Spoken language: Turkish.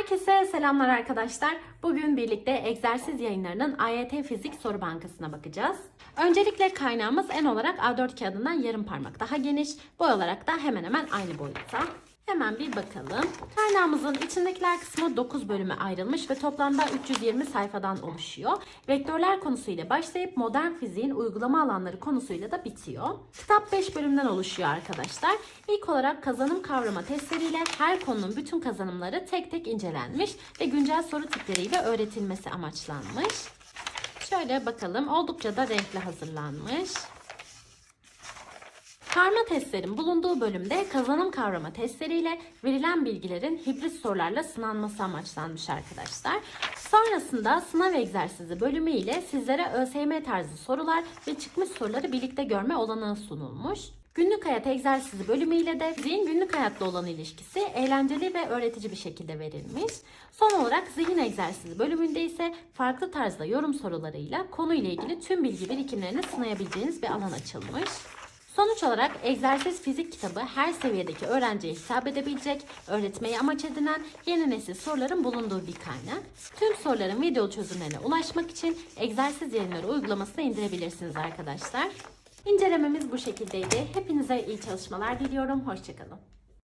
Herkese selamlar arkadaşlar. Bugün birlikte egzersiz yayınlarının AYT Fizik Soru Bankası'na bakacağız. Öncelikle kaynağımız en olarak A4 kağıdından yarım parmak daha geniş, boy olarak da hemen hemen aynı boyutta. Hemen bir bakalım. Kaynağımızın içindekiler kısmı 9 bölüme ayrılmış ve toplamda 320 sayfadan oluşuyor. Vektörler konusuyla başlayıp modern fiziğin uygulama alanları konusuyla da bitiyor. Kitap 5 bölümden oluşuyor arkadaşlar. İlk olarak kazanım kavrama testleriyle her konunun bütün kazanımları tek tek incelenmiş ve güncel soru tipleriyle öğretilmesi amaçlanmış. Şöyle bakalım oldukça da renkli hazırlanmış. Karma testlerin bulunduğu bölümde kazanım kavrama testleriyle verilen bilgilerin hibrit sorularla sınanması amaçlanmış arkadaşlar. Sonrasında sınav egzersizi bölümü ile sizlere ÖSYM tarzı sorular ve çıkmış soruları birlikte görme olanağı sunulmuş. Günlük hayat egzersizi bölümü ile de zihin günlük hayatla olan ilişkisi eğlenceli ve öğretici bir şekilde verilmiş. Son olarak zihin egzersizi bölümünde ise farklı tarzda yorum sorularıyla konuyla ilgili tüm bilgi birikimlerini sınayabileceğiniz bir alan açılmış. Sonuç olarak egzersiz fizik kitabı her seviyedeki öğrenciye hitap edebilecek, öğretmeyi amaç edinen yeni nesil soruların bulunduğu bir kaynak. Tüm soruların video çözümlerine ulaşmak için egzersiz yayınları uygulamasını indirebilirsiniz arkadaşlar. İncelememiz bu şekildeydi. Hepinize iyi çalışmalar diliyorum. Hoşçakalın.